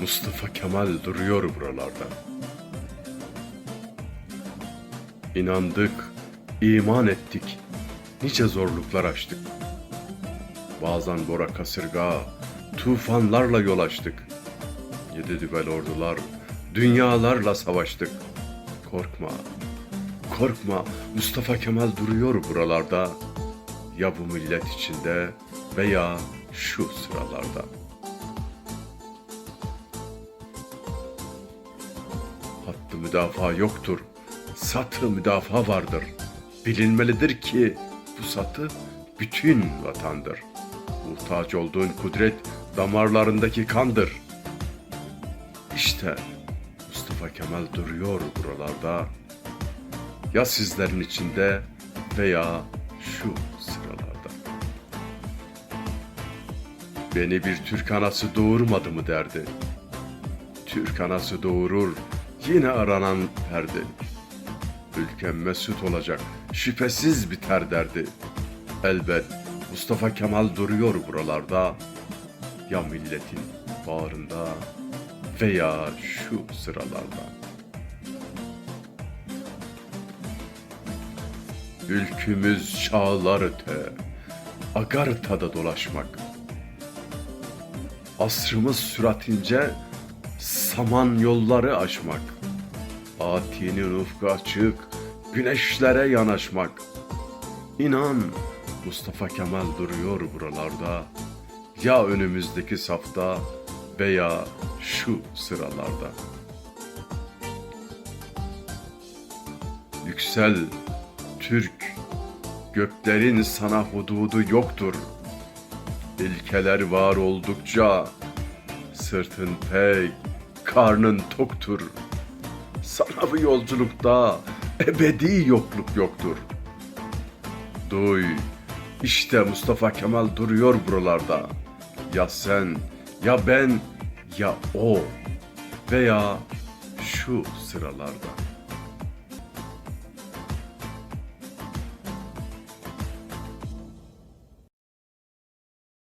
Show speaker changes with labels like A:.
A: Mustafa Kemal duruyor buralarda. İnandık, iman ettik, nice zorluklar aştık. Bazen bora kasırga, tufanlarla yol açtık. Yedi dübel ordular, dünyalarla savaştık. Korkma, korkma Mustafa Kemal duruyor buralarda. Ya bu millet içinde veya şu sıralarda. Hattı müdafaa yoktur, satı müdafaa vardır. Bilinmelidir ki bu satı bütün vatandır. Muhtaç olduğun kudret damarlarındaki kandır. İşte Mustafa Kemal duruyor buralarda. Ya sizlerin içinde veya şu Beni bir Türk anası doğurmadı mı derdi. Türk anası doğurur yine aranan perdi. Ülkem mesut olacak şüphesiz biter derdi. Elbet Mustafa Kemal duruyor buralarda. Ya milletin bağrında veya şu sıralarda. Ülkümüz çağlar öte, Agarta'da dolaşmak. Asrımız süratince saman yolları aşmak. Atinin ufku açık, güneşlere yanaşmak. İnan Mustafa Kemal duruyor buralarda. Ya önümüzdeki safta veya şu sıralarda. Yüksel Türk, göklerin sana hududu yoktur. İlkeler var oldukça sırtın pek, karnın toktur. Sana bu yolculukta ebedi yokluk yoktur. Duy, işte Mustafa Kemal duruyor buralarda. Ya sen, ya ben, ya o veya şu sıralarda.